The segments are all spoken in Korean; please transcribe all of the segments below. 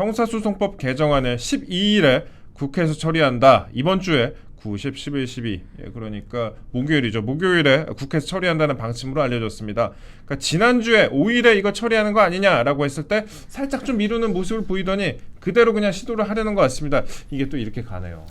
형사소송법 개정안을 12일에 국회에서 처리한다. 이번 주에 9, 10, 11, 12. 예, 그러니까 목요일이죠. 목요일에 국회에서 처리한다는 방침으로 알려졌습니다. 그러니까 지난주에 5일에 이거 처리하는 거 아니냐라고 했을 때 살짝 좀 미루는 모습을 보이더니 그대로 그냥 시도를 하려는 것 같습니다. 이게 또 이렇게 가네요.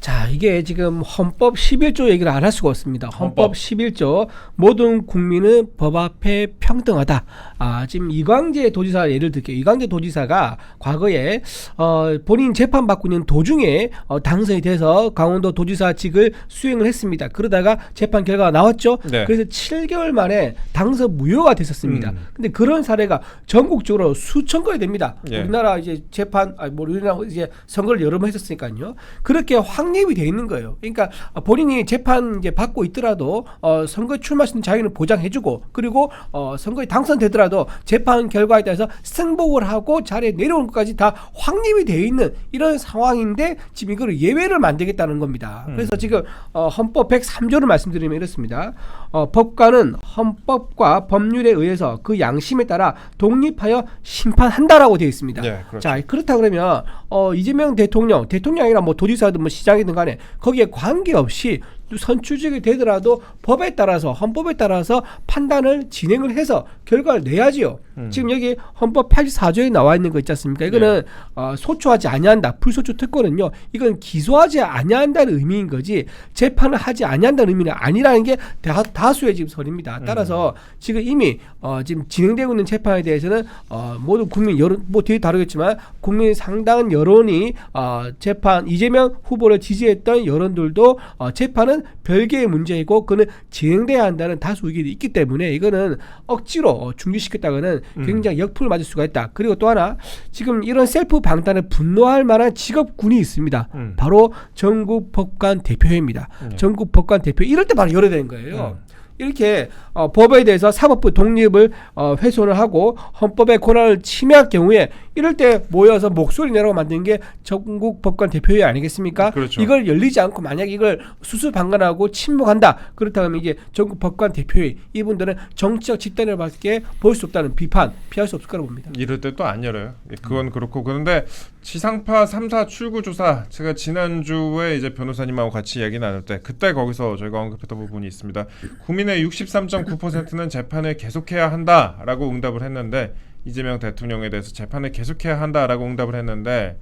자, 이게 지금 헌법 11조 얘기를 안 할 수가 없습니다. 헌법 헌법. 11조 모든 국민은 법 앞에 평등하다. 아, 지금 이광재 도지사 예를 들게요. 이광재 도지사가 과거에 어, 본인 재판 받고 있는 도중에 어, 당선이 돼서 강원도 도지사직을 수행을 했습니다. 그러다가 재판 결과가 나왔죠. 네. 그래서 7개월 만에 당선 무효가 됐었습니다. 음. 근데 그런 사례가 전국적으로 수천 건이 됩니다. 예. 우리나라 이제 재판 아니 뭐 우리나라 이제 선거를 여러 번 했었으니까요. 그렇게 확립이 돼 있는 거예요. 그러니까 본인이 재판 이제 받고 있더라도 어 선거에 출마할 수 있는 자유는 보장해주고 그리고 어 선거에 당선되더라도 재판 결과에 대해서 승복을 하고 자리에 내려오는 것까지 다 확립이 돼 있는 이런 상황인데 지금 이거를 예외를 만들겠다는 겁니다. 그래서 지금 어 헌법 103조를 말씀드리면 이렇습니다. 어 법관은 헌법과 법률에 의해서 그 양심에 따라 독립하여 심판한다라고 되어 있습니다. 네, 그렇죠. 자 그렇다 그러면 어 이재명 대통령 대통령이나 뭐 도지사든 뭐 시장이든 간에 거기에 관계없이 선출직이 되더라도 법에 따라서 헌법에 따라서 판단을 진행을 해서 결과를 내야지요. 음. 지금 여기 헌법 84조에 나와 있는 거 있지 않습니까? 이거는 네. 어, 소추하지 아니한다. 불소추 특권은요. 이건 기소하지 아니한다는 의미인 거지 재판을 하지 아니한다는 의미는 아니라는 게 다, 다수의 지금 설입니다. 따라서 지금 이미 어, 지금 진행되고 있는 재판에 대해서는 어, 모든 국민 여론 뭐 뒤에 다루겠지만 국민 상당한 여론이 어, 재판 이재명 후보를 지지했던 여론들도 어, 재판은 별개의 문제이고 그는 진행돼야 한다는 다수 의견이 있기 때문에 이거는 억지로 어, 중지시켰다가는 굉장히 역풍을 맞을 수가 있다. 그리고 또 하나 지금 이런 셀프 방탄에 분노할 만한 직업군이 있습니다. 음. 바로 전국 법관 대표회입니다. 네. 전국 법관 대표 이럴 때 바로 열어야 되는 거예요. 음. 이렇게 어, 법에 대해서 사법부 독립을 어, 훼손을 하고 헌법의 권한을 침해할 경우에 이럴 때 모여서 목소리 내라고 만든 게 전국 법관 대표회 아니겠습니까? 그렇죠. 이걸 열리지 않고 만약 이걸 수수방관하고 침묵한다. 그렇다면 이게 전국 법관 대표회 이분들은 정치적 집단을 밖에 볼 수 없다는 비판 피할 수 없을 거라고 봅니다. 이럴 때 또 안 열어요. 예, 그건 그렇고 그런데 지상파 3사 출구 조사 제가 지난주에 이제 변호사님하고 같이 이야기 나눌 때 그때 거기서 저희가 언급했던 부분이 있습니다. 국민의 63.9%는 재판을 계속해야 한다라고 응답을 했는데 이재명 대통령에 대해서 재판을 계속해야 한다라고 응답을 했는데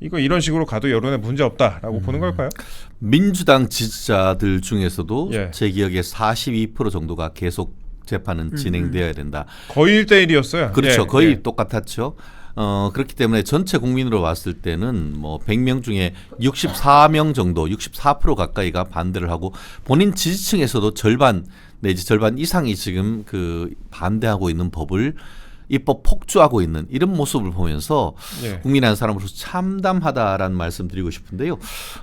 이거 이런 식으로 가도 여론에 문제 없다라고 보는 걸까요? 민주당 지지자들 중에서도 예. 제 기억에 42% 정도가 계속 재판은 진행되어야 된다. 거의 1대1이었어요. 그렇죠. 예, 거의 예. 똑같았죠. 어, 그렇기 때문에 전체 국민으로 봤을 때는 뭐 100명 중에 64명 정도, 64% 가까이가 반대를 하고 본인 지지층에서도 절반 내지 절반 이상이 지금 그 반대하고 있는 법을 입법 폭주하고 있는 이런 모습을 보면서 예. 국민 한 사람으로서 참담하다라는 말씀 드리고 싶은데요.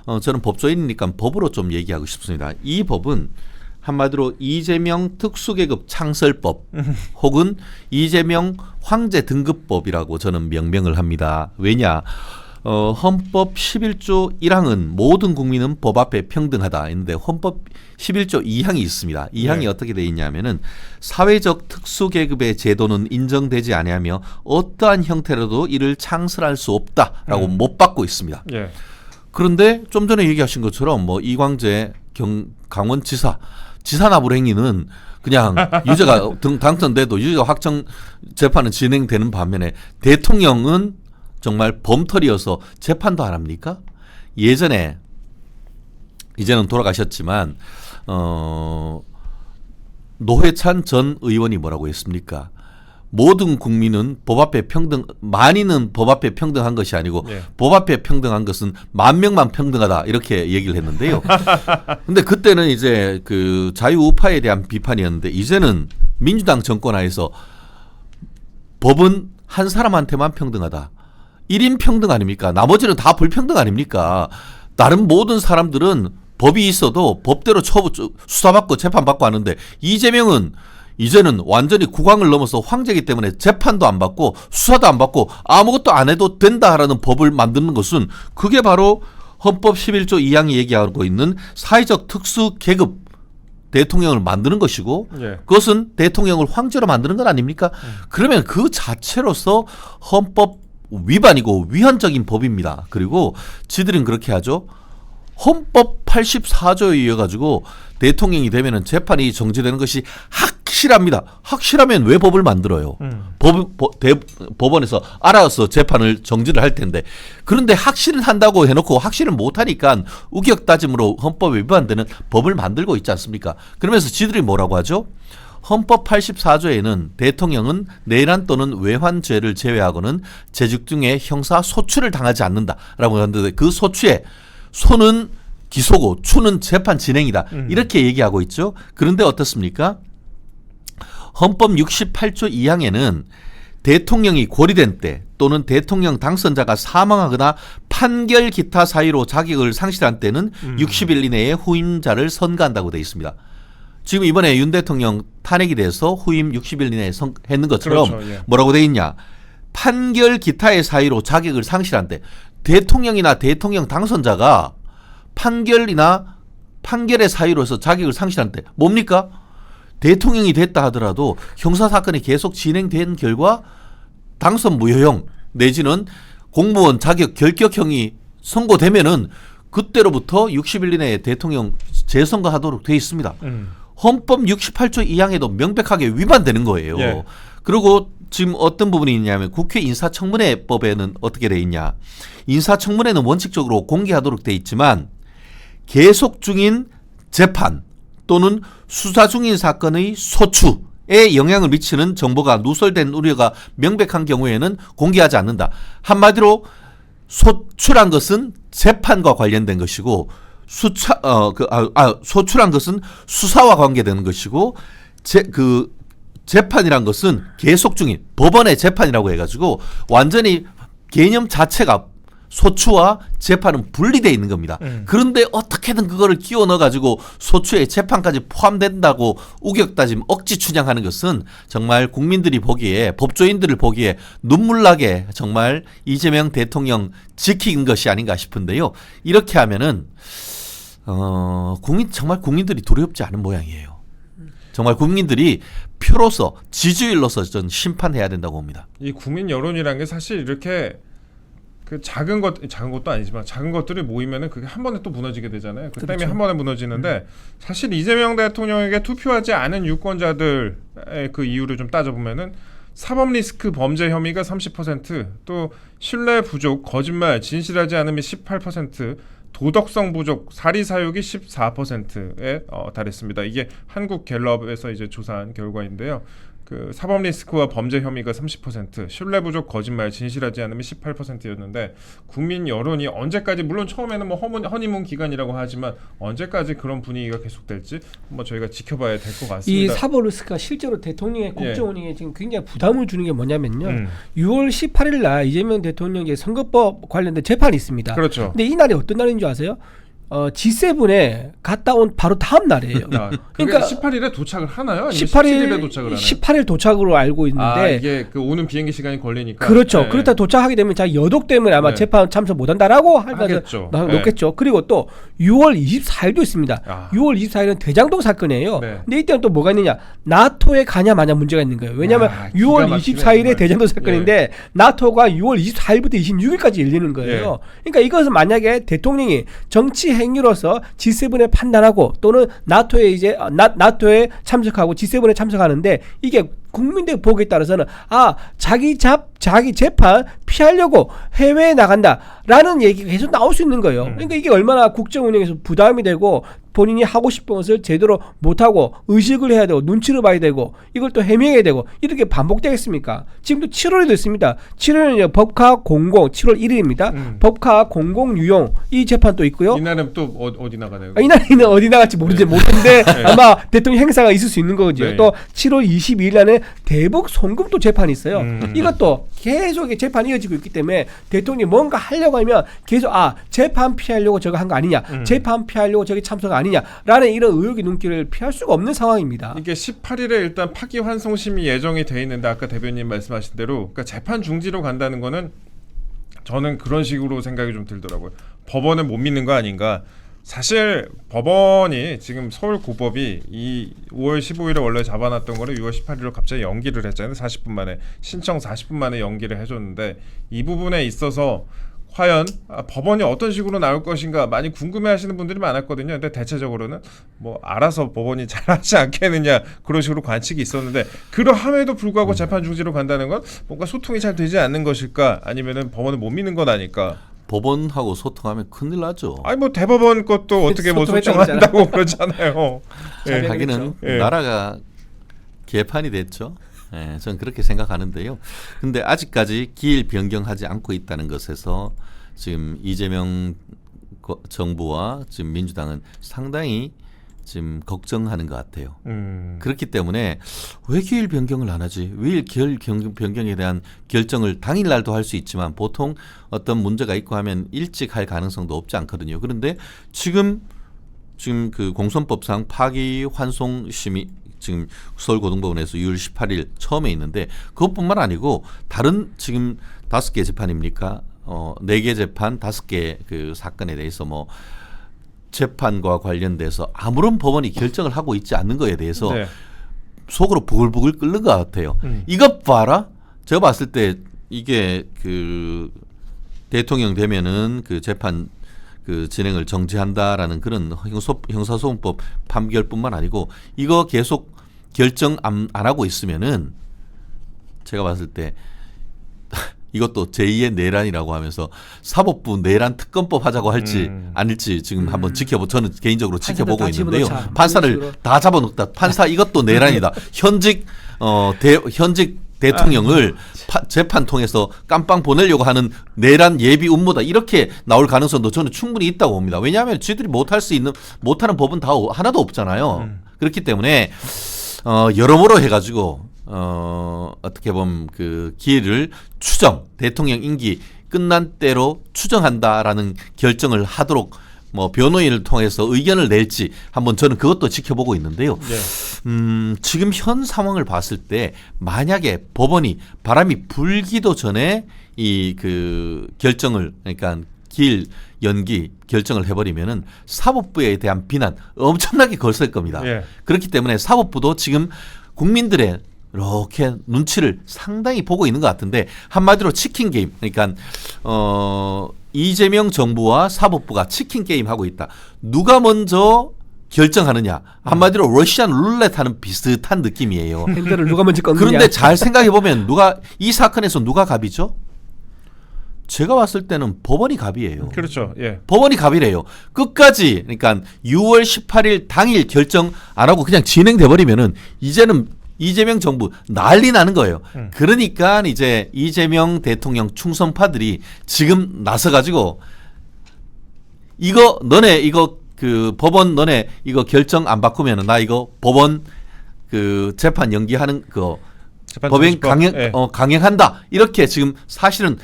어, 저는 법조인이니까 법으로 좀 얘기하고 싶습니다. 이 법은 한마디로 이재명 특수계급 창설법 혹은 이재명 황제 등급법이라고 저는 명명을 합니다. 왜냐? 어, 헌법 11조 1항은 모든 국민은 법 앞에 평등하다 했는데 헌법 11조 2항이 있습니다. 2항이 네. 어떻게 되어 있냐면은 사회적 특수 계급의 제도는 인정되지 아니하며 어떠한 형태로도 이를 창설할 수 없다라고 음. 못 받고 있습니다. 예. 그런데 좀 전에 얘기하신 것처럼 뭐 이광재 경 강원지사 지사납을 행위는 그냥 유죄가 등 당선돼도 유죄가 확정 재판은 진행되는 반면에 대통령은 정말 범털이어서 재판도 안 합니까? 예전에 이제는 돌아가셨지만 어 노회찬 전 의원이 뭐라고 했습니까? 모든 국민은 법 앞에 평등 많이는 법 앞에 평등한 것이 아니고 예. 법 앞에 평등한 것은 만 명만 평등하다 이렇게 얘기를 했는데요. 근데 그때는 이제 그 자유우파에 대한 비판이었는데 이제는 민주당 정권 하에서 법은 한 사람한테만 평등하다. 1인 평등 아닙니까? 나머지는 다 불평등 아닙니까? 다른 모든 사람들은 법이 있어도 법대로 처부 수사받고 재판받고 하는데 이재명은 이제는 완전히 국왕을 넘어서 황제이기 때문에 재판도 안 받고 수사도 안 받고 아무것도 안 해도 된다라는 법을 만드는 것은 그게 바로 헌법 11조 2항이 얘기하고 있는 사회적 특수 계급 대통령을 만드는 것이고 예. 그것은 대통령을 황제로 만드는 건 아닙니까? 그러면 그 자체로서 헌법 위반이고 위헌적인 법입니다. 그리고 지들은 그렇게 하죠. 헌법 84조에 의해 가지고 대통령이 되면은 재판이 정지되는 것이 확실합니다. 확실하면 왜 법을 만들어요? 음. 법, 법, 대, 법원에서 알아서 재판을 정지를 할 텐데 그런데 확실을 한다고 해놓고 확실을 못하니까 우격 따짐으로 헌법에 위반되는 법을 만들고 있지 않습니까? 그러면서 지들이 뭐라고 하죠? 헌법 84조에는 대통령은 내란 또는 외환죄를 제외하고는 재직 중에 형사 소추를 당하지 않는다라고 하는데 그 소추에 소는 기소고 추는 재판 진행이다 이렇게 얘기하고 있죠. 그런데 어떻습니까? 헌법 68조 2항에는 대통령이 고리된 때 또는 대통령 당선자가 사망하거나 판결 기타 사유로 자격을 상실한 때는 60일 이내에 후임자를 선거한다고 되어 있습니다. 지금 이번에 윤 대통령 탄핵이 돼서 후임 60일 이내에 선, 했는 것처럼 그렇죠, 예. 뭐라고 돼 있냐? 판결 기타의 사유로 자격을 상실한 때 대통령이나 대통령 당선자가 판결이나 판결의 사유로서 자격을 상실한 때 뭡니까? 대통령이 됐다 하더라도 형사 사건이 계속 진행된 결과 당선 무효형 내지는 공무원 자격 결격형이 선고되면은 그때로부터 60일 이내에 대통령 재선거하도록 돼 있습니다. 음. 헌법 68조 2항에도 명백하게 위반되는 거예요. 예. 그리고 지금 어떤 부분이 있냐면 국회 인사청문회법에는 어떻게 돼 있냐? 인사청문회는 원칙적으로 공개하도록 돼 있지만 계속 중인 재판 또는 수사 중인 사건의 소추 에 영향을 미치는 정보가 누설된 우려가 명백한 경우에는 공개하지 않는다. 한마디로 소출한 것은 재판과 관련된 것이고 수차 어그 아, 아, 소출한 것은 수사와 관계되는 것이고 제그 재판이란 것은 계속 중인 법원의 재판이라고 해가지고 완전히 개념 자체가 소추와 재판은 분리돼 있는 겁니다. 음. 그런데 어떻게든 그거를 끼워 넣어 가지고 소추에 재판까지 포함된다고 우격다짐 억지 추정하는 것은 정말 국민들이 보기에 법조인들을 보기에 눈물나게 정말 이재명 대통령 지킨 것이 아닌가 싶은데요. 이렇게 하면은 어 국민 정말 국민들이 두렵지 않은 모양이에요. 정말 국민들이 표로서 지지율로서 전 심판해야 된다고 봅니다. 이 국민 여론이라는 게 사실 이렇게 그 작은 것 작은 것도 아니지만 작은 것들이 모이면은 그게 한 번에 또 무너지게 되잖아요. 그 댐이 그렇죠. 한 번에 무너지는데 사실 이재명 대통령에게 투표하지 않은 유권자들의 그 이유를 좀 따져보면은 사법 리스크 범죄 혐의가 30%또 신뢰 부족, 거짓말, 진실하지 않음이 18%, 도덕성 부족, 사리 사욕이 14%에 어, 달했습니다. 이게 한국 갤럽에서 이제 조사한 결과인데요. 그 사법 리스크와 범죄 혐의가 30%, 신뢰 부족, 거짓말, 진실하지 않음이 18%였는데 국민 여론이 언제까지 물론 처음에는 뭐 허문, 허니문 기간이라고 하지만 언제까지 그런 분위기가 계속될지 한번 저희가 지켜봐야 될것이 같습니다. 사보르스가 실제로 대통령의 국정 운영에 지금 굉장히 부담을 주는 게 뭐냐면요. 음, 6월 18일 날 이재명 대통령의 선거법 관련된 재판이 있습니다. 그렇죠. 근데 이 날이 어떤 날인 줄 아세요? 어, G7에 갔다 온 바로 다음 날이에요. 아, 그러니까 18일에 도착을 하나요? 아니면 18일 17일에 도착을 하나요? 18일 도착으로 알고 있는데 아 이게 그 오는 비행기 시간이 걸리니까 그렇죠. 네. 그렇다 도착하게 되면 자 여독 때문에 아마 네. 재판 참석 못한다라고 하겠죠. 네. 놓겠죠. 그리고 또 6월 24일도 있습니다. 아. 6월 24일은 대장동 사건이에요. 네. 근데 이때는 또 뭐가 있느냐? 나토에 가냐 마냐 문제가 있는 거예요. 왜냐하면 야, 기가 6월 막히네, 24일에 정말. 대장동 사건인데 나토가 6월 24일부터 26일까지 열리는 거예요. 그러니까 이것은 만약에 대통령이 정치 행위로서 G7에 판단하고 또는 나토에 이제 어, 나, 나토에 참석하고 G7에 참석하는데 이게 국민들 보기에 따라서는 아 자기 잡 자기 재판 피하려고 해외에 나간다라는 얘기가 계속 나올 수 있는 거예요. 음. 그러니까 이게 얼마나 국정 운영에서 부담이 되고 본인이 하고 싶은 것을 제대로 못하고 의식을 해야 되고 눈치를 봐야 되고 이걸 또 해명해야 되고 이렇게 반복되겠습니까? 지금도 7월이 됐습니다. 7월은 법카 공공 7월 1일입니다. 음. 법카 공공 유용 이 재판 또 있고요. 이날은 또 어, 어디 나가나요? 아, 이날에는 어디 나갈지 모르지 모르는데 아마 대통령 행사가 있을 수 있는 거죠. 네. 또 7월 22일 날에 대북 송금도 재판이 있어요. 음. 이것도 계속 재판이 이어지고 있기 때문에 대통령이 뭔가 하려고 하면 계속 아 재판 피하려고 저거 한 거 아니냐, 음. 재판 피하려고 저기 참석 아니냐라는 이런 의혹의 눈길을 피할 수가 없는 상황입니다. 이게 18일에 일단 파기 환송 심이 예정이 돼 있는데 아까 대변인 말씀하신 대로 그러니까 재판 중지로 간다는 거는 저는 그런 식으로 생각이 좀 들더라고요. 법원을 못 믿는 거 아닌가? 사실 법원이 지금 서울 고법이 이 5월 15일에 원래 잡아놨던 거를 6월 18일로 갑자기 연기를 했잖아요. 40분 만에 신청 40분 만에 연기를 해줬는데 이 부분에 있어서 과연 아, 법원이 어떤 식으로 나올 것인가 많이 궁금해하시는 분들이 많았거든요. 근데 대체적으로는 뭐 알아서 법원이 잘하지 않겠느냐 그런 식으로 관측이 있었는데 그러함에도 불구하고 재판 중지로 간다는 건 뭔가 소통이 잘 되지 않는 것일까 아니면은 법원을 못 믿는 건 아닐까? 법원하고 소통하면 큰일 나죠. 아니 뭐 대법원 것도 어떻게 뭐 소통한다고 그러잖아요. 예. 하기는 예. 나라가 개판이 됐죠. 예, 저는 그렇게 생각하는데요. 근데 아직까지 기일 변경하지 않고 있다는 것에서 지금 이재명 거- 정부와 지금 민주당은 상당히 지금 걱정하는 것 같아요. 음. 그렇기 때문에 왜 기일 변경을 안 하지? 왜 기일 변경- 변경에 대한 결정을 당일날도 할 수 있지만 보통 어떤 문제가 있고 하면 일찍 할 가능성도 없지 않거든요. 그런데 지금 지금 그 공선법상 파기 환송 심의 지금 서울고등법원에서 6월 18일 처음에 있는데 그것뿐만 아니고 다른 지금 다섯 개 재판입니까? 어, 네 개 재판, 다섯 개 그 사건에 대해서 뭐 재판과 관련돼서 아무런 법원이 결정을 하고 있지 않는 거에 대해서 네. 속으로 부글부글 끓는 것 같아요. 음. 이것 봐라. 제가 봤을 때 이게 그 대통령 되면은 그 재판 그 진행을 정지한다라는 그런 형소, 형사소송법 판결뿐만 아니고 이거 계속 결정 안, 안 하고 있으면은 제가 봤을 때 이것도 제2의 내란이라고 하면서 사법부 내란 특검법 하자고 할지 음. 아닐지 지금 한번 지켜보 저는 개인적으로 지켜보고 다 있는데요. 판사를. 다 잡아놓다. 판사 이것도 내란이다. 현직 어 대, 현직 대통령을 파- 재판 통해서 깜빵 보내려고 하는 내란 예비 음모다 이렇게 나올 가능성도 저는 충분히 있다고 봅니다. 왜냐하면 쥐들이 못할 수 있는 못하는 법은 다 오- 하나도 없잖아요. 그렇기 때문에 어 여러모로 해가지고 어 어떻게 보면 그 기회를 추정 대통령 임기 끝난 때로 추정한다라는 결정을 하도록 뭐 변호인을 통해서 의견을 낼지 한번 저는 그것도 지켜보고 있는데요. 네. 음, 지금 현 상황을 봤을 때 만약에 법원이 바람이 불기도 전에 이 그 결정을 그러니까 길 연기 결정을 해버리면은 사법부에 대한 비난 엄청나게 걸쓸 겁니다. 예. 그렇기 때문에 사법부도 지금 국민들의 이렇게 눈치를 상당히 보고 있는 것 같은데 한마디로 치킨 게임 그러니까 어 이재명 정부와 사법부가 치킨 게임 하고 있다. 누가 먼저 결정하느냐 한마디로 러시안 룰렛 하는 비슷한 느낌이에요. 핸들을 누가 먼저 꺾느냐. 그런데 잘 생각해 보면 누가 이 사건에서 누가 갑이죠? 제가 봤을 때는 법원이 갑이에요. 그렇죠. 예. 법원이 갑이래요. 끝까지 그러니까 6월 18일 당일 결정 안 하고 그냥 진행돼 버리면은 이제는 이재명 정부 난리 나는 거예요. 음. 그러니까 이제 이재명 대통령 충성파들이 지금 나서 가지고 이거 너네 이거 그 법원 너네 이거 결정 안 바꾸면은 나 이거 법원 그 재판 연기하는 그 법행. 강행 예. 어, 강행한다 이렇게 지금 사실은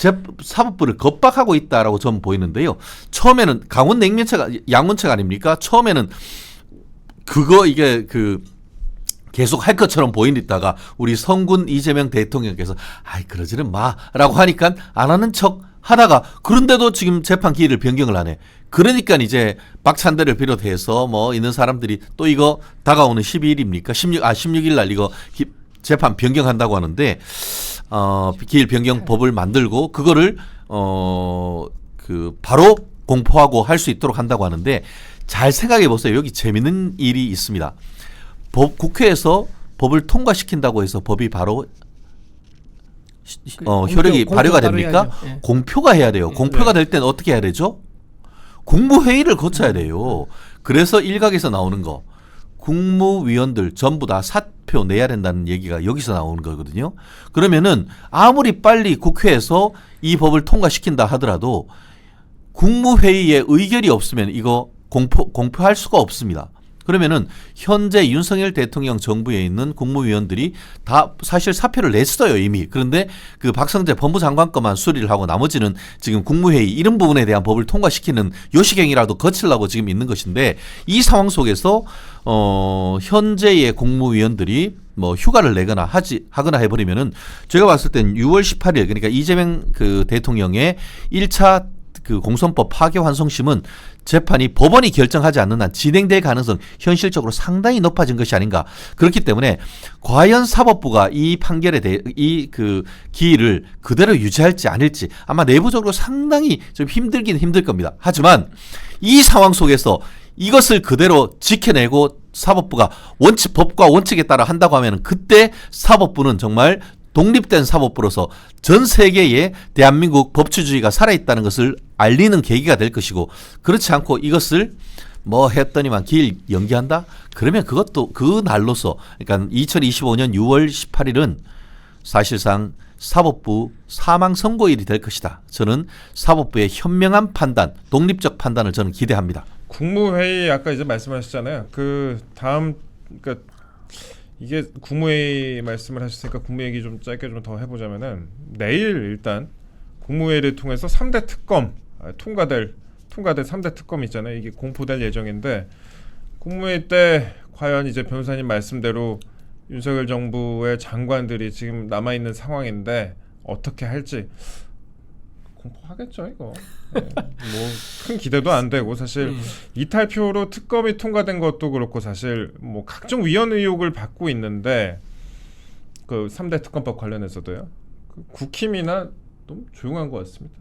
재, 사법부를 겁박하고 있다라고 저는 보이는데요. 처음에는 강원 냉면체가 양문체가 아닙니까? 처음에는 그거 이게 그 계속 할 것처럼 보이다가 우리 성군 이재명 대통령께서 아이 그러지는 마라고 하니까 안 하는 척 하다가 그런데도 지금 재판 기일을 변경을 하네. 그러니까 이제 박찬대를 비롯해서 뭐 있는 사람들이 또 이거 다가오는 12일입니까? 16, 아 16일 날 이거 기- 재판 변경한다고 하는데 어 기일 변경 법을 만들고 그거를 어 그 바로 공포하고 할 수 있도록 한다고 하는데 잘 생각해 보세요. 여기 재밌는 일이 있습니다. 법 국회에서 법을 통과시킨다고 해서 법이 바로 어, 공표, 효력이 발효가 됩니까? 예. 공표가 해야 돼요. 공표가 네. 될 때는 어떻게 해야 되죠? 국무회의를 거쳐야 돼요. 그래서 일각에서 나오는 거. 국무위원들 전부 다 사 표 내야 된다는 얘기가 여기서 나오는 거거든요. 그러면은 아무리 빨리 국회에서 이 법을 통과시킨다 하더라도 국무회의에 의결이 없으면 이거 공포, 공표할 수가 없습니다. 그러면은 현재 윤석열 대통령 정부에 있는 국무위원들이 다 사실 사표를 냈어요 이미. 그런데 그 박성재 법무장관 것만 수리를 하고 나머지는 지금 국무회의 이런 부분에 대한 법을 통과시키는 요시경이라도 거치려고 지금 있는 것인데 이 상황 속에서 어 현재의 국무위원들이 뭐 휴가를 내거나 하지 하거나 해버리면은 제가 봤을 땐 6월 18일 그러니까 이재명 그 대통령의 1차 그 공선법 파기 환송심은 재판이 법원이 결정하지 않는 한 진행될 가능성 현실적으로 상당히 높아진 것이 아닌가. 그렇기 때문에 과연 사법부가 이 판결에 대해 이 그 기일을 그대로 유지할지 아닐지 아마 내부적으로 상당히 좀 힘들긴 힘들 겁니다. 하지만 이 상황 속에서 이것을 그대로 지켜내고 사법부가 원칙 법과 원칙에 따라 한다고 하면 그때 사법부는 정말 독립된 사법부로서 전 세계에 대한민국 법치주의가 살아있다는 것을 알리는 계기가 될 것이고 그렇지 않고 이것을 뭐 했더니만 길 연기한다? 그러면 그것도 그 날로서 그러니까 2025년 6월 18일은 사실상 사법부 사망 선고일이 될 것이다. 저는 사법부의 현명한 판단, 독립적 판단을 저는 기대합니다. 국무회의 아까 이제 말씀하셨잖아요. 그 다음 그러니까 이게 국무회의 말씀을 하셨으니까 국무 얘기 좀 짧게 좀 더 해보자면은 내일 일단 국무회의를 통해서 3대 특검 아, 통과될 통과될 3대 특검 있잖아요. 이게 공포될 예정인데 국무회의 때 과연 이제 변호사님 말씀대로 윤석열 정부의 장관들이 지금 남아 있는 상황인데 어떻게 할지 공포하겠죠 이거. 네. 뭐큰 기대도 안 되고 사실 음. 이탈표로 특검이 통과된 것도 그렇고 사실 뭐 각종 위헌 의혹을 받고 있는데 그 3대 특검법 관련해서도요. 그 국힘이나 좀 조용한 것 같습니다.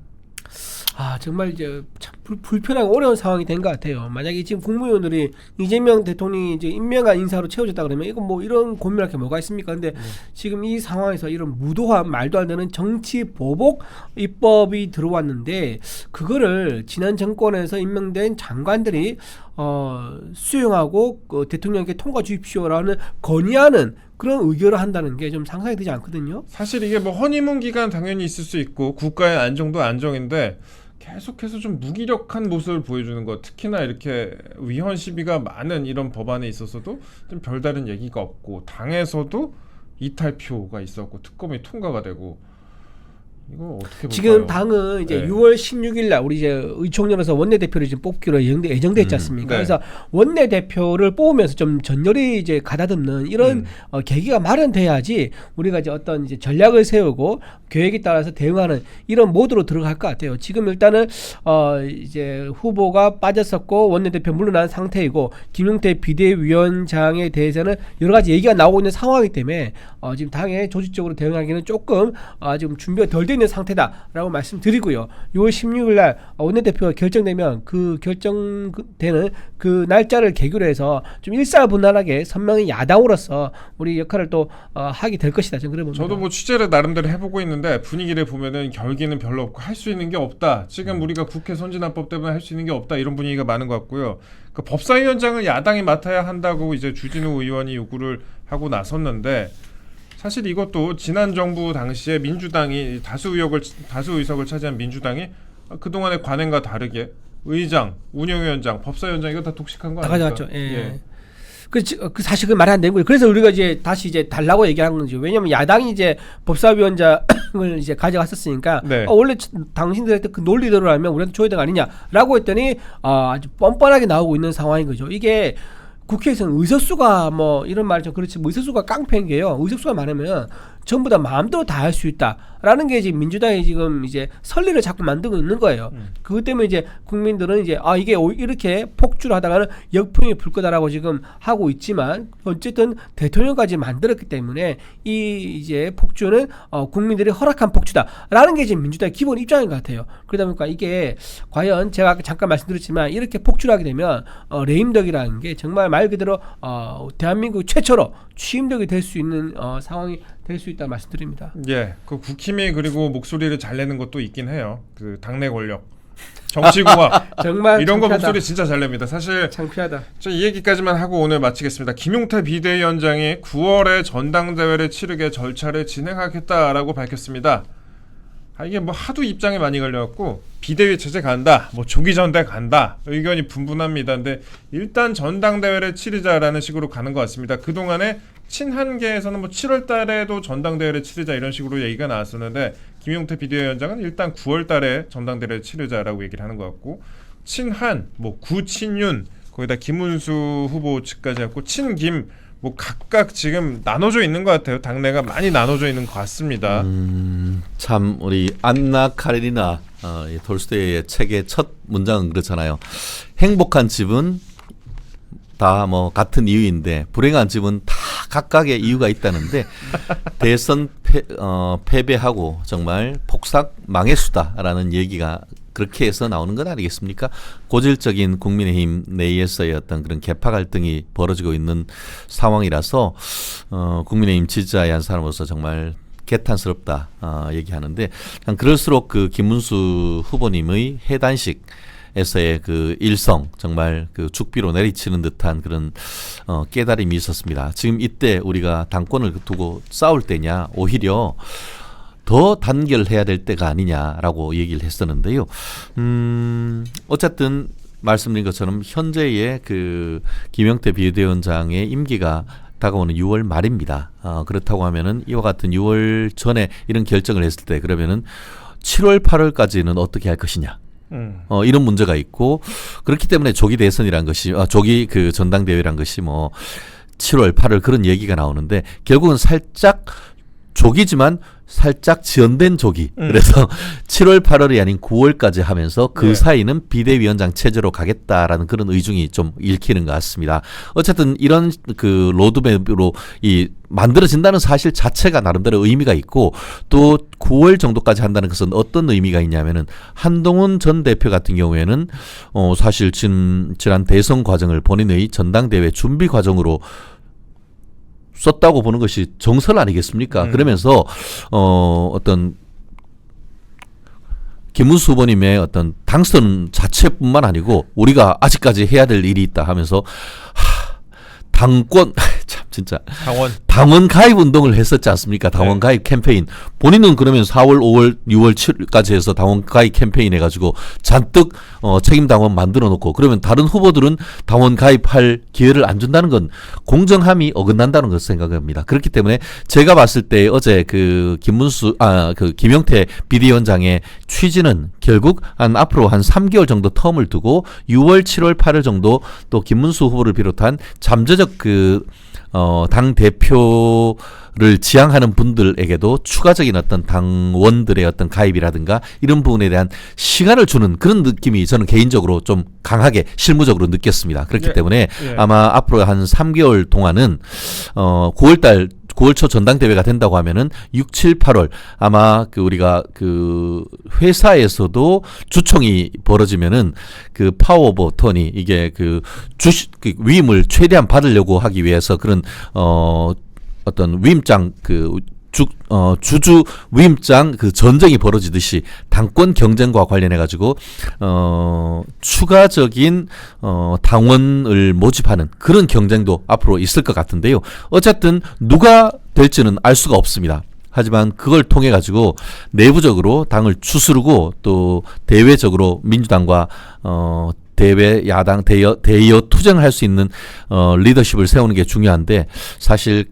아 정말 이제 참 불, 불편하고 어려운 상황이 된 것 같아요. 만약에 지금 국무위원들이 이재명 대통령이 이제 임명한 인사로 채워졌다 그러면 이건 뭐 이런 고민할 게 뭐가 있습니까? 근데 지금 이 상황에서 이런 무도한 말도 안 되는 정치 보복 입법이 들어왔는데 그거를 지난 정권에서 임명된 장관들이 어, 수용하고 그 대통령께 통과 주십시오라는 건의하는 그런 의결을 한다는 게 좀 상상이 되지 않거든요. 사실 이게 뭐 허니문 기간 당연히 있을 수 있고 국가의 안정도 안정인데 계속해서 좀 무기력한 모습을 보여주는 것 특히나 이렇게 위헌 시비가 많은 이런 법안에 있어서도 좀 별다른 얘기가 없고 당에서도 이탈표가 있었고 특검이 통과가 되고 이거 어떻게 볼까요? 지금 당은 이제 네. 6월 16일 날 우리 이제 의총련에서 원내 대표를 지금 뽑기로 예정돼, 예정돼 있지 음, 않습니까? 네. 그래서 원내 대표를 뽑으면서 좀 전열이 이제 가다듬는 이런 음. 어, 계기가 마련돼야지 우리가 이제 어떤 이제 전략을 세우고 계획에 따라서 대응하는 이런 모드로 들어갈 것 같아요. 지금 일단은 어 이제 후보가 빠졌었고 원내 대표 물러난 상태이고 김용태 비대위원장에 대해서는 여러 가지 얘기가 나오고 있는 상황이기 때문에 어 지금 당에 조직적으로 대응하기는 조금 어 지금 준비가 덜돼 있는 상태다라고 말씀드리고요. 6월 16일 날 원내대표가 결정되면 그 결정되는 그 날짜를 계기로 해서 좀 일사분란하게 선명히 야당으로서 우리 역할을 또 어, 하게 될 것이다. 저는 그래 봅니다. 저도 뭐 취재를 나름대로 해보고 있는데 분위기를 보면은 결기는 별로 없고 할 수 있는 게 없다. 지금 우리가 국회 선진화법 때문에 할 수 있는 게 없다 이런 분위기가 많은 것 같고요. 그 법사위원장을 야당이 맡아야 한다고 이제 주진우 의원이 요구를 하고 나섰는데 사실 이것도 지난 정부 당시에 민주당이 다수 의석을 다수 의석을 차지한 민주당이 그 동안의 관행과 다르게 의장, 운영위원장, 법사위원장 이거 다 독식한 거다 아닙니까? 가져왔죠. 예. 그, 지- 그 사실 그 말이 안 되는 거예요. 그래서 우리가 이제 다시 이제 달라고 얘기하는 거죠. 왜냐면 야당이 이제 법사위원장을 이제 가져갔었으니까 네. 어, 원래 치- 당신들의 그 논리대로라면 우리한테 줘야 되는 거 아니냐라고 했더니 아, 아주 뻔뻔하게 나오고 있는 상황인 거죠. 이게 국회에서는 의석수가 뭐 이런 말이 좀 그렇지 뭐 의석수가 깡패인 게요. 의석수가 많으면 전부 다 마음대로 다 할 수 있다라는 게 지금 민주당이 지금 이제 설리를 자꾸 만들고 있는 거예요. 음. 그것 때문에 이제 국민들은 이제 아 이게 오- 이렇게 폭주를 하다가는 역풍이 불 거다라고 지금 하고 있지만 어쨌든 대통령까지 만들었기 때문에 이 이제 폭주는 어 국민들이 허락한 폭주다라는 게 지금 민주당의 기본 입장인 것 같아요. 그러다 보니까 이게 과연 제가 잠깐 말씀드렸지만 이렇게 폭주를 하게 되면 어 레임덕이라는 게 정말 말 그대로 어 대한민국 최초로 취임덕이 될 수 있는 어 상황이 될 수 있다 말씀드립니다. 예, 그 국힘이 그리고 목소리를 잘 내는 것도 있긴 해요. 그 당내 권력, 정치공학 정말 이런 거 창피하다. 목소리 진짜 잘 냅니다. 사실 창피하다. 저이 얘기까지만 하고 오늘 마치겠습니다. 김용태 비대위원장이 9월에 전당대회를 치르게 절차를 진행하겠다라고 밝혔습니다. 아, 이게 뭐 하도 입장에 많이 걸려갖고 비대위 체제 간다, 뭐 조기 전대 간다 의견이 분분합니다. 근데 일단 전당대회를 치르자라는 식으로 가는 것 같습니다. 그 동안에 친한계에서는 뭐 7월달에도 전당대회를 치르자 이런 식으로 얘기가 나왔었는데 김용태 비대위원장은 일단 9월달에 전당대회를 치르자라고 얘기를 하는 것 같고 친한, 뭐 구친윤 거기다 김문수 후보 측까지 했고 친김 뭐 각각 지금 나눠져 있는 것 같아요. 당내가 많이 나눠져 있는 것 같습니다. 음, 참 우리 안나 카레리나 어, 이 톨스토이의 책의 첫 문장은 그렇잖아요. 행복한 집은 다 뭐 같은 이유인데 불행한 집은 다 각각의 이유가 있다는데 대선 패, 어, 패배하고 정말 폭삭 망했수다라는 얘기가 그렇게 해서 나오는 건 아니겠습니까? 고질적인 국민의힘 내에서의 어떤 그런 개파 갈등이 벌어지고 있는 상황이라서 어, 국민의힘 지지자의 한 사람으로서 정말 개탄스럽다 어, 얘기하는데 그럴수록 그 김문수 후보님의 해단식 에서의 그 일성 정말 그 죽비로 내리치는 듯한 그런 어, 깨달음이 있었습니다. 지금 이때 우리가 당권을 두고 싸울 때냐 오히려 더 단결해야 될 때가 아니냐라고 얘기를 했었는데요. 음, 어쨌든 말씀드린 것처럼 현재의 그 김영태 비대위원장의 임기가 다가오는 6월 말입니다. 어, 그렇다고 하면은 이와 같은 6월 전에 이런 결정을 했을 때 그러면은 7월 8월까지는 어떻게 할 것이냐. 음. 어, 이런 문제가 있고 그렇기 때문에 조기 대선이란 것이 아, 조기 그 전당대회란 것이 뭐 7월 8월 그런 얘기가 나오는데 결국은 살짝 조기지만 살짝 지연된 조기. 음. 그래서 7월 8월이 아닌 9월까지 하면서 그 네. 사이는 비대위원장 체제로 가겠다라는 그런 의중이 좀 읽히는 것 같습니다. 어쨌든 이런 그 로드맵으로 이 만들어진다는 사실 자체가 나름대로 의미가 있고 또 9월 정도까지 한다는 것은 어떤 의미가 있냐면은 한동훈 전 대표 같은 경우에는 어 사실 진, 지난 대선 과정을 본인의 전당대회 준비 과정으로 썼다고 보는 것이 정설 아니겠습니까? 음. 그러면서 어 어떤 김문수 후보님의 어떤 당선 자체뿐만 아니고 우리가 아직까지 해야 될 일이 있다 하면서 하, 당권 참 진짜 당원 당원 가입 운동을 했었지 않습니까? 당원 네. 가입 캠페인. 본인은 그러면 4월, 5월, 6월, 7월까지 해서 당원 가입 캠페인 해가지고 잔뜩 어, 책임 당원 만들어 놓고 그러면 다른 후보들은 당원 가입할 기회를 안 준다는 건 공정함이 어긋난다는 것을 생각합니다. 그렇기 때문에 제가 봤을 때 어제 그 김문수, 아, 그 김영태 비대위원장의 취지는 결국 한 앞으로 한 3개월 정도 텀을 두고 6월, 7월, 8월 정도 또 김문수 후보를 비롯한 잠재적 그 어, 당 대표를 지향하는 분들에게도 추가적인 어떤 당원들의 어떤 가입이라든가 이런 부분에 대한 시간을 주는 그런 느낌이 저는 개인적으로 좀 강하게 실무적으로 느꼈습니다. 그렇기 예. 때문에 예. 아마 앞으로 한 3개월 동안은 어 9월 달 9월 초 전당대회가 된다고 하면은 6, 7, 8월. 아마 그 우리가 그 회사에서도 주총이 벌어지면은 그 파워 오브 토니 이게 그 주식 그 위임을 최대한 받으려고 하기 위해서 그런 어 어떤 위임장 그 주, 어, 주주 위임장 그 전쟁이 벌어지듯이 당권 경쟁과 관련해 가지고 어, 추가적인 어, 당원을 모집하는 그런 경쟁도 앞으로 있을 것 같은데요. 어쨌든 누가 될지는 알 수가 없습니다. 하지만 그걸 통해 가지고 내부적으로 당을 추스르고 또 대외적으로 민주당과 어 대외 야당 대여 대여 투쟁을 할 수 있는 어 리더십을 세우는 게 중요한데 사실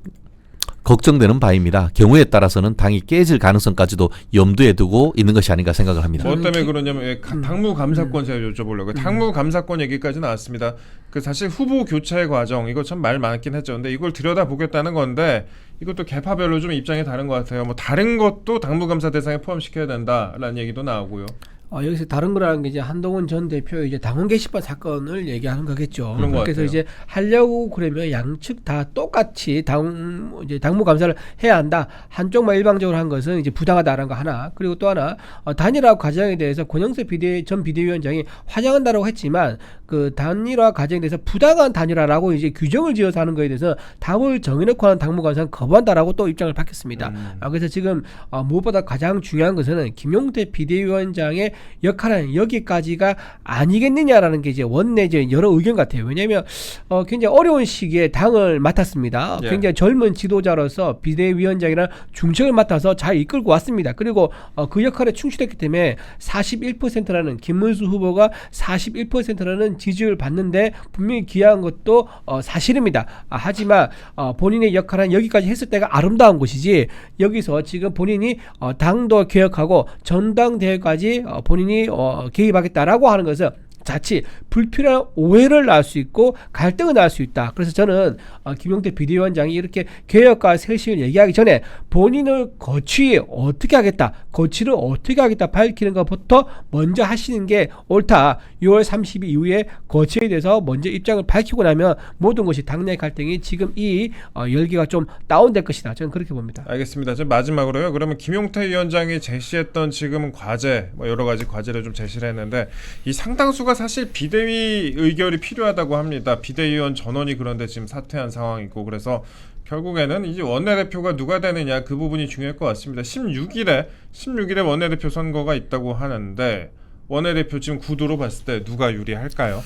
걱정되는 바입니다. 경우에 따라서는 당이 깨질 가능성까지도 염두에 두고 있는 것이 아닌가 생각을 합니다. 뭐 때문에 기- 그러냐면 예, 가- 당무 감사권 제가 여쭤보려고 요. 당무 감사권 얘기까지 나왔습니다. 그 사실 후보 교체 과정 이거 참 말 많긴 했죠. 근데 이걸 들여다 보겠다는 건데 이것도 개파별로 좀 입장이 다른 것 같아요. 뭐 다른 것도 당무 감사 대상에 포함시켜야 된다라는 얘기도 나오고요. 어, 여기서 다른 거라는 게 이제 한동훈 전 대표의 이제 당원 게시판 사건을 얘기하는 거겠죠. 그런 것 그래서 같아요. 이제 하려고 그러면 양측 다 똑같이 당 이제 당무 감사를 해야 한다. 한쪽만 일방적으로 한 것은 이제 부당하다라는 거 하나. 그리고 또 하나 어, 단일화 과정에 대해서 권영세 비대 전 비대위원장이 환영한다라고 했지만 그 단일화 과정에 대해서 부당한 단일화라고 이제 규정을 지어서 하는 거에 대해서 답을 정해놓고 하는 당무 감사는 거부한다라고 또 입장을 밝혔습니다. 음. 아, 그래서 지금 어, 무엇보다 가장 중요한 것은 김용태 비대위원장의 역할은 여기까지가 아니겠느냐라는 게 이제 원내 이제 여러 의견 같아요. 왜냐하면 어, 굉장히 어려운 시기에 당을 맡았습니다. 예. 굉장히 젊은 지도자로서 비대위원장이라는 중책을 맡아서 잘 이끌고 왔습니다. 그리고 어, 그 역할에 충실했기 때문에 41%라는 김문수 후보가 41%라는 지지를 받는데 분명히 기여한 것도 어, 사실입니다. 아, 하지만 어, 본인의 역할은 여기까지 했을 때가 아름다운 것이지 여기서 지금 본인이 어, 당도 개혁하고 전당대회까지 어, 본인이 어, 개입하겠다라고 하는 것은 자칫 불필요한 오해를 낳을 수 있고 갈등을 낳을 수 있다. 그래서 저는 어, 김용태 비대위원장이 이렇게 개혁과 쇄신을 얘기하기 전에 본인의 거취 어떻게 하겠다, 거취를 어떻게 하겠다 밝히는 것부터 먼저 하시는 게 옳다. 6월 30일 이후에 거취에 대해서 먼저 입장을 밝히고 나면 모든 것이 당내 갈등이 지금 이 어, 열기가 좀 다운될 것이다. 저는 그렇게 봅니다. 알겠습니다. 저 마지막으로요. 그러면 김용태 위원장이 제시했던 지금은 과제, 뭐 여러 가지 과제를 좀 제시를 했는데 이 상당수가 사실 비대위 의결이 필요하다고 합니다. 비대위원 전원이 그런데 지금 사퇴한 상황이고 그래서 결국에는 이제 원내대표가 누가 되느냐 그 부분이 중요할 것 같습니다. 16일에 16일에 원내대표 선거가 있다고 하는데 원내대표 지금 구도로 봤을 때 누가 유리할까요?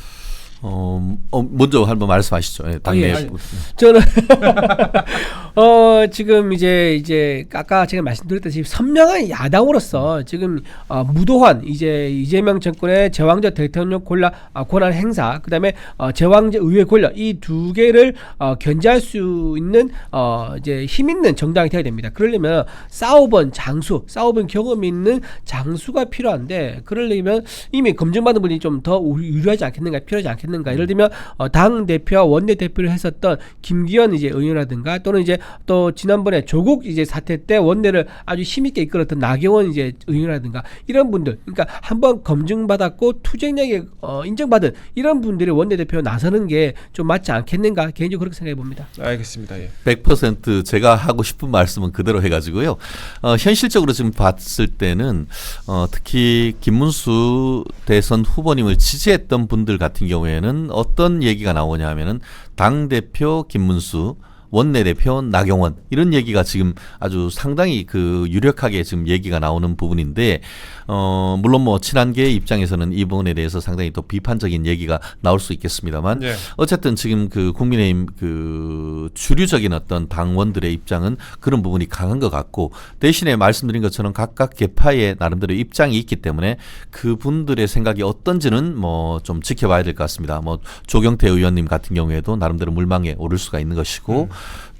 어, 어, 먼저 한번 말씀하시죠. 예, 당내 아, 예. 저는 어 지금 이제 이제 아까 제가 말씀드렸듯이 선명한 야당으로서 지금 어, 무도한 이제 이재명 정권의 제왕적 대통령 권라 아, 권한 행사 그다음에 어, 제왕적 의회 권력 이 두 개를 어, 견제할 수 있는 어 이제 힘 있는 정당이 되어야 됩니다. 그러려면 싸워본 장수, 싸워본 경험이 있는 장수가 필요한데 그러려면 이미 검증받은 분이 좀 더 유리하지 않겠는가 필요하지 않겠는가 예를 들면 어, 당 대표와 원내 대표를 했었던 김기현 이제 의원이라든가 또는 이제 또 지난번에 조국 이제 사태 때 원내를 아주 힘있게 이끌었던 나경원 이제 의원이라든가 이런 분들 그러니까 한번 검증받았고 투쟁력이 어, 인정받은 이런 분들이 원내 대표 나서는 게 좀 맞지 않겠는가 개인적으로 그렇게 생각해 봅니다. 알겠습니다. 예. 100% 제가 하고 싶은 말씀은 그대로 해가지고요. 어, 현실적으로 지금 봤을 때는 어, 특히 김문수 대선 후보님을 지지했던 분들 같은 경우에는 어떤 얘기가 나오냐 하면은 당 대표 김문수 원내대표 나경원 이런 얘기가 지금 아주 상당히 그 유력하게 지금 얘기가 나오는 부분인데 어 물론 뭐 친한계 입장에서는 이 부분에 대해서 상당히 또 비판적인 얘기가 나올 수 있겠습니다만 예. 어쨌든 지금 그 국민의힘 그 주류적인 어떤 당원들의 입장은 그런 부분이 강한 것 같고 대신에 말씀드린 것처럼 각각 개파의 나름대로 입장이 있기 때문에 그 분들의 생각이 어떤지는 뭐 좀 지켜봐야 될 것 같습니다. 뭐 조경태 의원님 같은 경우에도 나름대로 물망에 오를 수가 있는 것이고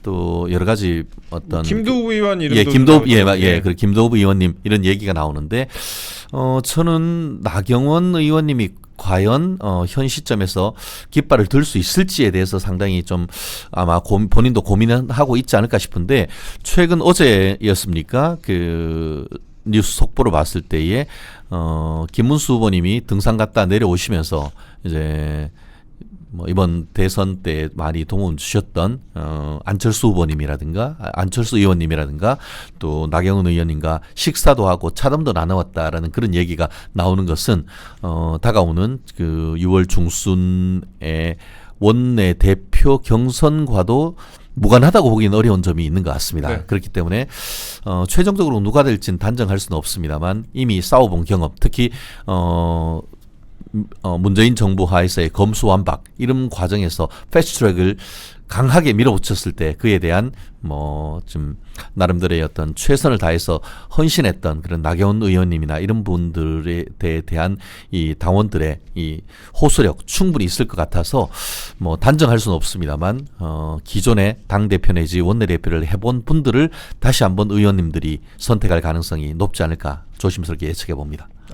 또 여러 가지 어떤 김도우 의원 이름도 예, 김도읍 예. 마- 예, 그 김도읍 의원님 이런 얘기가 나오는데 어 저는 나경원 의원님이 과연 어, 현 시점에서 깃발을 들 수 있을지에 대해서 상당히 좀 아마 고, 본인도 고민을 하고 있지 않을까 싶은데 최근 어제였습니까 그 뉴스 속보로 봤을 때에 어 김문수 후보님이 등산 갔다 내려오시면서 이제 뭐 이번 대선 때 많이 도움 주셨던 어 안철수 후보님이라든가 아, 안철수 의원님이라든가 또 나경원 의원님과 식사도 하고 차담도 나눠왔다라는 그런 얘기가 나오는 것은 어 다가오는 그 6월 중순에 원내 대표 경선과도 무관하다고 보기는 어려운 점이 있는 것 같습니다. 네. 그렇기 때문에 어, 최종적으로 누가 될지는 단정할 수는 없습니다만 이미 싸워본 경험, 특히 어, 음, 어, 문재인 정부 하에서의 검수완박 이런 과정에서 패스트트랙을 강하게 밀어붙였을 때 그에 대한 뭐 좀 나름대로의 어떤 최선을 다해서 헌신했던 그런 나경원 의원님이나 이런 분들에 대- 대한 이 당원들의 이 호소력 충분히 있을 것 같아서 뭐 단정할 수는 없습니다만 어 기존의 당 대표 내지 원내 대표를 해본 분들을 다시 한번 의원님들이 선택할 가능성이 높지 않을까 조심스럽게 예측해 봅니다.